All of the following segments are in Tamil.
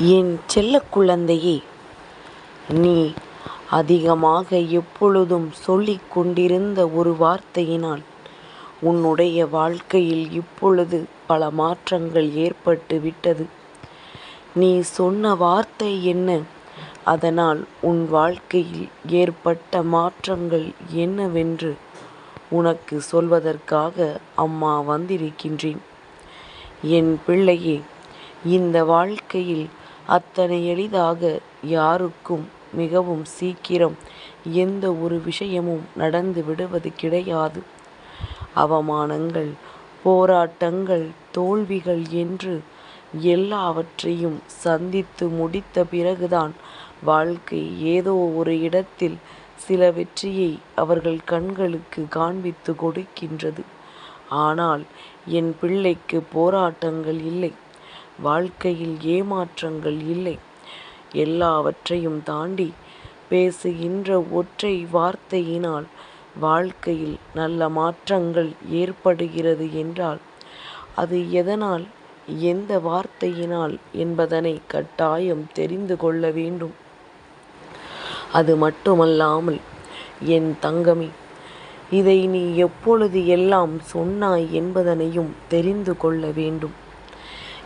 என் செல்ல குழந்தையே நீ அதிகமாக எப்பொழுதும் சொல்லிக் கொண்டிருந்த ஒரு வார்த்தையினால் உன்னுடைய வாழ்க்கையில் இப்பொழுது பல மாற்றங்கள் ஏற்பட்டு விட்டது. நீ சொன்ன வார்த்தை என்ன? அதனால் உன் வாழ்க்கையில் ஏற்பட்ட மாற்றங்கள் என்னவென்று உனக்கு சொல்வதற்காக அம்மா வந்திருக்கின்றேன். என் பிள்ளையே இந்த வாழ்க்கையில் அத்தனை எளிதாக யாருக்கும் மிகவும் சீக்கிரம் எந்த ஒரு விஷயமும் நடந்து விடுவது கிடையாது. அவமானங்கள் போராட்டங்கள் தோல்விகள் என்று எல்லாவற்றையும் சந்தித்து முடித்த பிறகுதான் வாழ்க்கை ஏதோ ஒரு இடத்தில் சில வெற்றியை அவர்கள் கண்களுக்கு காண்பித்து கொடுக்கின்றது. ஆனால் என் பிள்ளைக்கு போராட்டங்கள் இல்லை. வாழ்க்கையில் ஏமாற்றங்கள் இல்லை. எல்லாவற்றையும் தாண்டி பேசுகின்ற ஒற்றை வார்த்தையினால் வாழ்க்கையில் நல்ல மாற்றங்கள் ஏற்படுகிறது என்றால் அது எதனால் எந்த வார்த்தையினால் என்பதனை கட்டாயம் தெரிந்து கொள்ள வேண்டும். அது மட்டுமல்லாமல் என் தங்கமே இதை நீ எப்பொழுது எல்லாம் சொன்னாய் என்பதனையும் தெரிந்து கொள்ள வேண்டும்.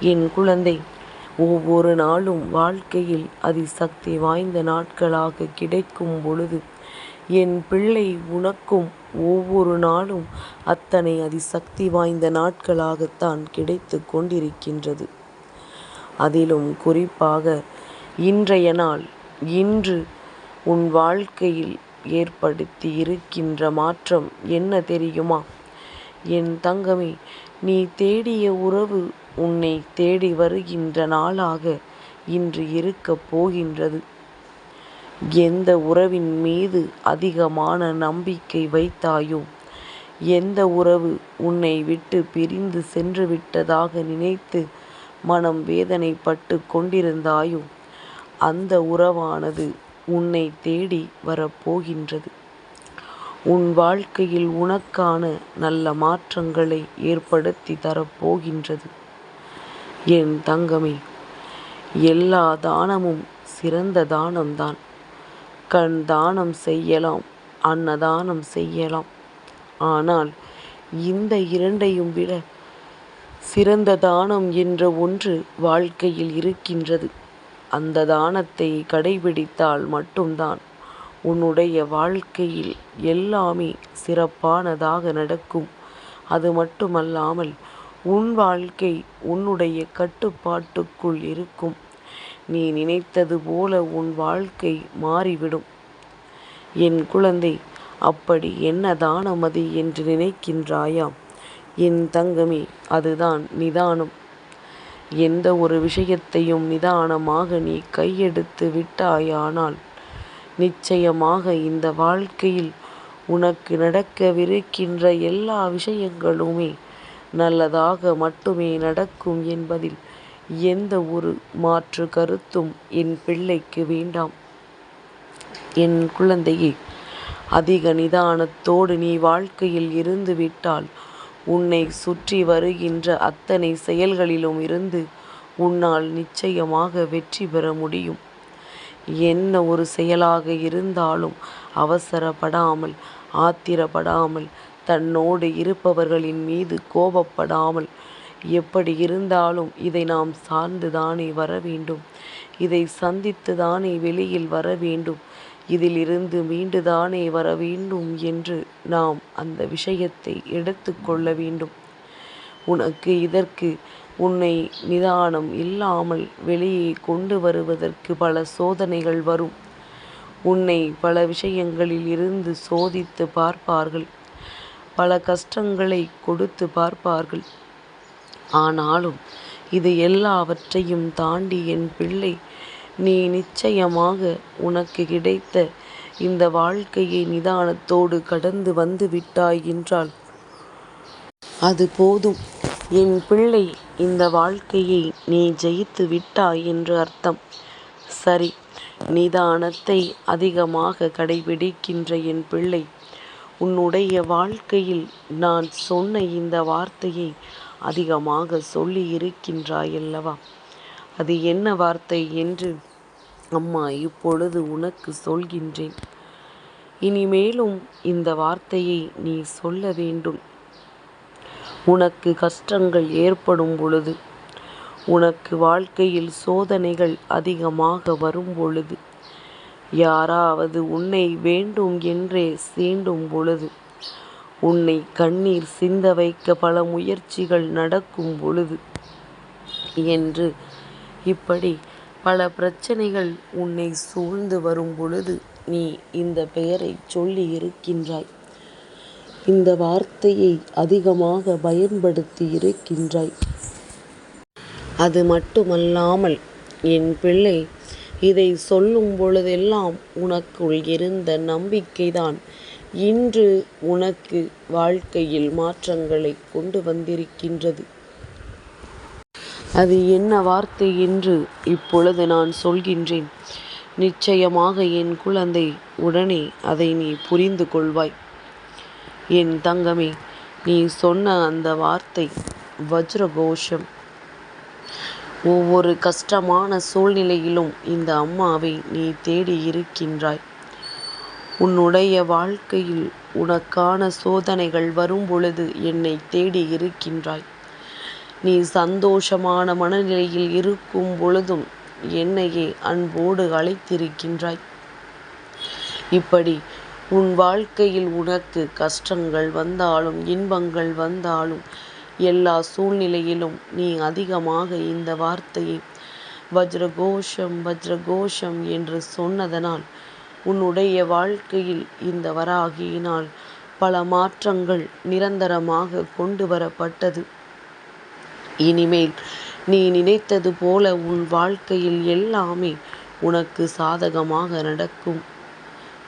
என் குழந்தை ஒவ்வொரு நாளும் வாழ்க்கையில் அதிசக்தி வாய்ந்த நாட்களாக கிடைக்கும் பொழுது என் பிள்ளை உனக்கும் ஒவ்வொரு நாளும் அத்தனை அதிசக்தி வாய்ந்த நாட்களாகத்தான் கிடைத்து கொண்டிருக்கின்றது. அதிலும் குறிப்பாக இன்றைய நாள் இன்று உன் வாழ்க்கையில் ஏற்படுத்தி இருக்கின்ற மாற்றம் என்ன தெரியுமா? என் தங்கமே நீ தேடிய உறவு உன்னை தேடி வருகின்ற நாளாக இன்று இருக்கப் போகின்றது. எந்த உறவின் மீது அதிகமான நம்பிக்கை வைத்தாயோ எந்த உறவு உன்னை விட்டு பிரிந்து சென்று விட்டதாக நினைத்து மனம் வேதனைப்பட்டு கொண்டிருந்தாயோ அந்த உறவானது உன்னை தேடி வரப்போகின்றது. உன் வாழ்க்கையில் உனக்கான நல்ல மாற்றங்களை ஏற்படுத்தித் தரப்போகின்றது. என் தங்கமே எல்லா தானமும் சிறந்த தானம்தான். கண் தானம் செய்யலாம் அன்னதானம் செய்யலாம். ஆனால் இந்த இரண்டையும் விட சிறந்த தானம் என்ற ஒன்று வாழ்க்கையில் இருக்கின்றது. அந்த தானத்தை கடைபிடித்தால் மட்டும்தான் உன்னுடைய வாழ்க்கையில் எல்லாமே சிறப்பானதாக நடக்கும். அது மட்டுமல்லாமல் உன் வாழ்க்கை உன்னுடைய கட்டுப்பாட்டுக்குள் இருக்கும். நீ நினைத்தது போல உன் வாழ்க்கை மாறிவிடும். என் குழந்தை அப்படி என்ன தானமதி என்று நினைக்கின்றாயா? என் தங்கமே அதுதான் நிதானம். எந்த ஒரு விஷயத்தையும் நிதானமாக நீ கையெடுத்து விட்டாயானால் நிச்சயமாக இந்த வாழ்க்கையில் உனக்கு நடக்கவிருக்கின்ற எல்லா விஷயங்களுமே நல்லதாக மட்டுமே நடக்கும் என்பதில் எந்த ஒரு மாற்று கருத்தும் என் பிள்ளைக்கு வேண்டாம். என் குழந்தையே அதிக நிதானத்தோடு நீ வாழ்க்கையில் இருந்து விட்டால் உன்னை சுற்றி வருகின்ற அத்தனை செயல்களிலும் இருந்து உன்னால் நிச்சயமாக வெற்றி பெற முடியும். என்ன ஒரு செயலாக இருந்தாலும் அவசரப்படாமல் ஆத்திரப்படாமல் தன்னோடு இருப்பவர்களின் மீது கோபப்படாமல் எப்படி இருந்தாலும் இதை நாம் சார்ந்து தானே வர வேண்டும். இதை சந்தித்து தானே வெளியில் வர வேண்டும். இதிலிருந்து மீண்டு தானே வர வேண்டும் என்று நாம் அந்த விஷயத்தை எடுத்துக்கொள்ள வேண்டும். உனக்கு இதற்கு உன்னை நிதானம் இல்லாமல் வெளியே கொண்டு வருவதற்கு பல சோதனைகள் வரும். உன்னை பல விஷயங்களில் இருந்து சோதித்து பார்ப்பார்கள். பல கஷ்டங்களை கொடுத்து பார்ப்பார்கள். ஆனாலும் இது எல்லாவற்றையும் தாண்டி என் பிள்ளை நீ நிச்சயமாக உனக்கு கிடைத்த இந்த வாழ்க்கையை நிதானத்தோடு கடந்து வந்து விட்டாய் என்றால் அது போதும். என் பிள்ளை இந்த வாழ்க்கையை நீ ஜெயித்து விட்டாய் என்று அர்த்தம். சரி நிதானத்தை அதிகமாக கடைப்பிடிக்கின்ற என் பிள்ளை உன்னுடைய வாழ்க்கையில் நான் சொன்ன இந்த வார்த்தையை அதிகமாக சொல்லி இருக்கின்றாயல்லவா? அது என்ன வார்த்தை என்று அம்மா இப்பொழுது உனக்கு சொல்கின்றேன். இனிமேலும் இந்த வார்த்தையை நீ சொல்ல வேண்டும். உனக்கு கஷ்டங்கள் ஏற்படும் பொழுது உனக்கு வாழ்க்கையில் சோதனைகள் அதிகமாக வரும் பொழுது யாராவது உன்னை வேண்டும் என்றே சீண்டும் பொழுது உன்னை கண்ணீர் சிந்த வைக்க பல முயற்சிகள் நடக்கும் பொழுது என்று இப்படி பல பிரச்சனைகள் உன்னை சூழ்ந்து வரும் பொழுது நீ இந்த பெயரை சொல்லி இருக்கின்றாய். இந்த வார்த்தையை அதிகமாக பயன்படுத்தி இருக்கின்றாய். அது மட்டுமல்லாமல் என் பிள்ளை இதை சொல்லும் பொழுதெல்லாம் உனக்குள் இருந்த நம்பிக்கைதான். இன்று உனக்கு வாழ்க்கையில் மாற்றங்களை கொண்டு வந்திருக்கின்றது. அது என்ன வார்த்தை என்று இப்பொழுது நான் சொல்கின்றேன். நிச்சயமாக என் குழந்தை உடனே அதை நீ புரிந்து கொள்வாய். என் தங்கமே நீ சொன்ன அந்த வார்த்தை வஜ்ரகோஷம். ஒவ்வொரு கஷ்டமான சூழ்நிலையிலும் இந்த அம்மாவை நீ தேடி இருக்கின்றாய். உன்னுடைய வாழ்க்கையில் உனக்கான சோதனைகள் வரும் பொழுது என்னை தேடி இருக்கின்றாய். நீ சந்தோஷமான மனநிலையில் இருக்கும் பொழுதும் என்னையே அன்போடு அழைத்திருக்கின்றாய். இப்படி உன் வாழ்க்கையில் உனக்கு கஷ்டங்கள் வந்தாலும் இன்பங்கள் வந்தாலும் எல்லா சூழ்நிலையிலும் நீ அதிகமாக இந்த வார்த்தையை வஜ்ரகோஷம் வஜ்ரகோஷம் என்று சொன்னதனால் உன்னுடைய வாழ்க்கையில் இந்த வராகியினால் பல மாற்றங்கள் நிரந்தரமாக கொண்டு வரப்பட்டது. இனிமேல் நீ நினைத்தது போல உன் வாழ்க்கையில் எல்லாமே உனக்கு சாதகமாக நடக்கும்.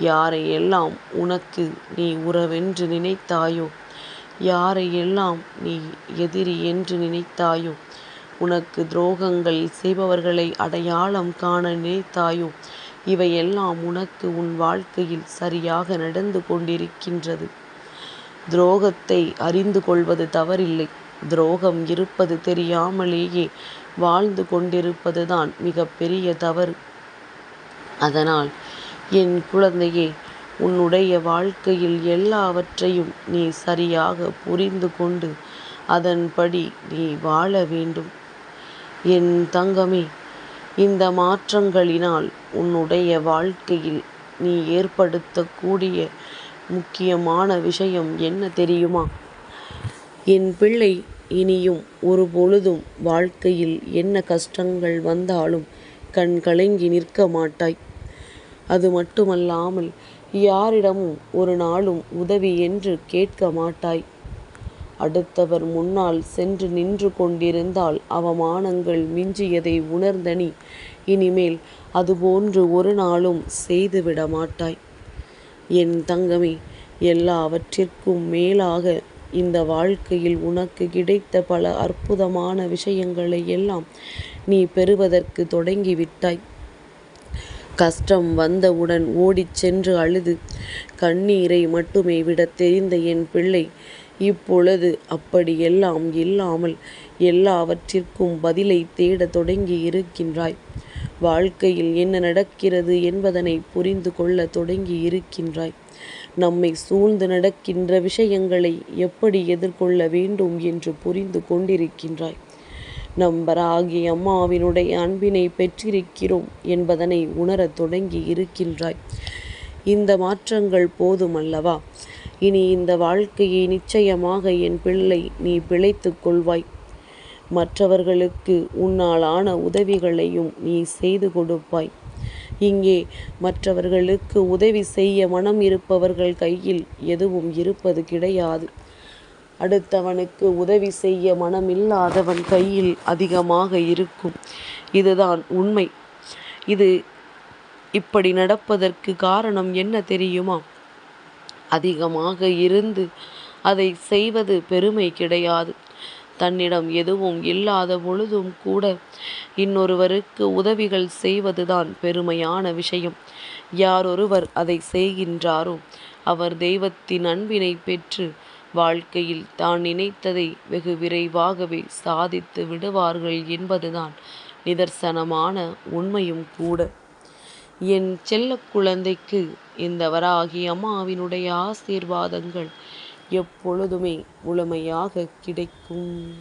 யாரையெல்லாம் உனக்கு நீ உறவென்று நினைத்தாயோ யாரையெல்லாம் நீ எதிரி என்று நினைத்தாயோ? உனக்கு துரோகங்கள் செய்பவர்களை அடையாளம் காண நினைத்தாயோ? இவையெல்லாம் உனக்கு உன் வாழ்க்கையில் சரியாக நடந்து கொண்டிருக்கின்றது. துரோகத்தை அறிந்து கொள்வது தவறில்லை. துரோகம் இருப்பது தெரியாமலேயே வாழ்ந்து கொண்டிருப்பதுதான் மிகப்பெரிய தவறு. அதனால் என் குழந்தையே உன்னுடைய வாழ்க்கையில் எல்லாவற்றையும் நீ சரியாக புரிந்து கொண்டு அதன்படி நீ வாழ வேண்டும். என் தங்கமே இந்த மாற்றங்களினால் உன்னுடைய வாழ்க்கையில் நீ ஏற்படுத்தக்கூடிய முக்கியமான விஷயம் என்ன தெரியுமா? என் பிள்ளை இனியும் ஒரு பொழுதும் வாழ்க்கையில் என்ன கஷ்டங்கள் வந்தாலும் கண் கலங்கி நிற்க மாட்டாய். அது மட்டுமல்லாமல் யாரிடமும் ஒரு நாளும் உதவி என்று கேட்க மாட்டாய். அடுத்தவர் முன்னால் சென்று நின்று கொண்டிருந்தால் அவமானங்கள் மிஞ்சியதை உணர்ந்த நீ இனிமேல் அதுபோன்று ஒரு நாளும் செய்துவிட மாட்டாய். என் தங்கமே எல்லாவற்றிற்கும் மேலாக இந்த வாழ்க்கையில் உனக்கு கிடைத்த பல அற்புதமான விஷயங்களை எல்லாம் நீ பெறுவதற்கு தொடங்கிவிட்டாய். கஷ்டம் வந்தவுடன் ஓடிச் சென்று அழுது கண்ணீரை மட்டுமே விட தெரிந்த என் பிள்ளை இப்பொழுது அப்படியெல்லாம் இல்லாமல் எல்லாவற்றிற்கும் பதிலை தேடத் தொடங்கி இருக்கின்றாய். வாழ்க்கையில் என்ன நடக்கிறது என்பதனை புரிந்து கொள்ள தொடங்கி இருக்கின்றாய். நம்மை சூழ்ந்து நடக்கின்ற விஷயங்களை எப்படி எதிர்கொள்ள வேண்டும் என்று புரிந்து கொண்டிருக்கின்றாய். நம்பராகி அம்மாவினுடைய அன்பினை பெற்றிருக்கிறோம் என்பதனை உணரத் தொடங்கி இருக்கின்றாய். இந்த மாற்றங்கள் போதுமல்லவா இனி இந்த வாழ்க்கையை நிச்சயமாக என் பிள்ளை நீ பிழைத்து கொள்வாய். மற்றவர்களுக்கு உன்னாலான உதவிகளையும் நீ செய்து கொடுப்பாய். இங்கே மற்றவர்களுக்கு உதவி செய்ய மனம் இருப்பவர்கள் கையில் எதுவும் இருப்பது கிடையாது. அடுத்தவனுக்கு உதவி செய்ய மனமில்லாதவன் கையில் அதிகமாக இருக்கும். இதுதான் உண்மை. இது இப்படி நடப்பதற்கு காரணம் என்ன தெரியுமா? அதிகமாக இருந்து அதை செய்வது பெருமை கிடையாது. தன்னிடம் எதுவும் இல்லாத பொழுதும் கூட இன்னொருவருக்கு உதவிகள் செய்வதுதான் பெருமையான விஷயம். யாரொருவர் அதை செய்கின்றாரோ அவர் தெய்வத்தின் அன்பினை பெற்று வாழ்க்கையில் தான் நினைத்ததை வெகு விரைவாகவே சாதித்து விடுவார்கள் என்பதுதான் நிதர்சனமான உண்மையும் கூட. என் செல்ல குழந்தைக்கு இந்த வராகி அம்மாவினுடைய ஆசீர்வாதங்கள் எப்பொழுதுமே முழுமையாகக் கிடைக்கும்.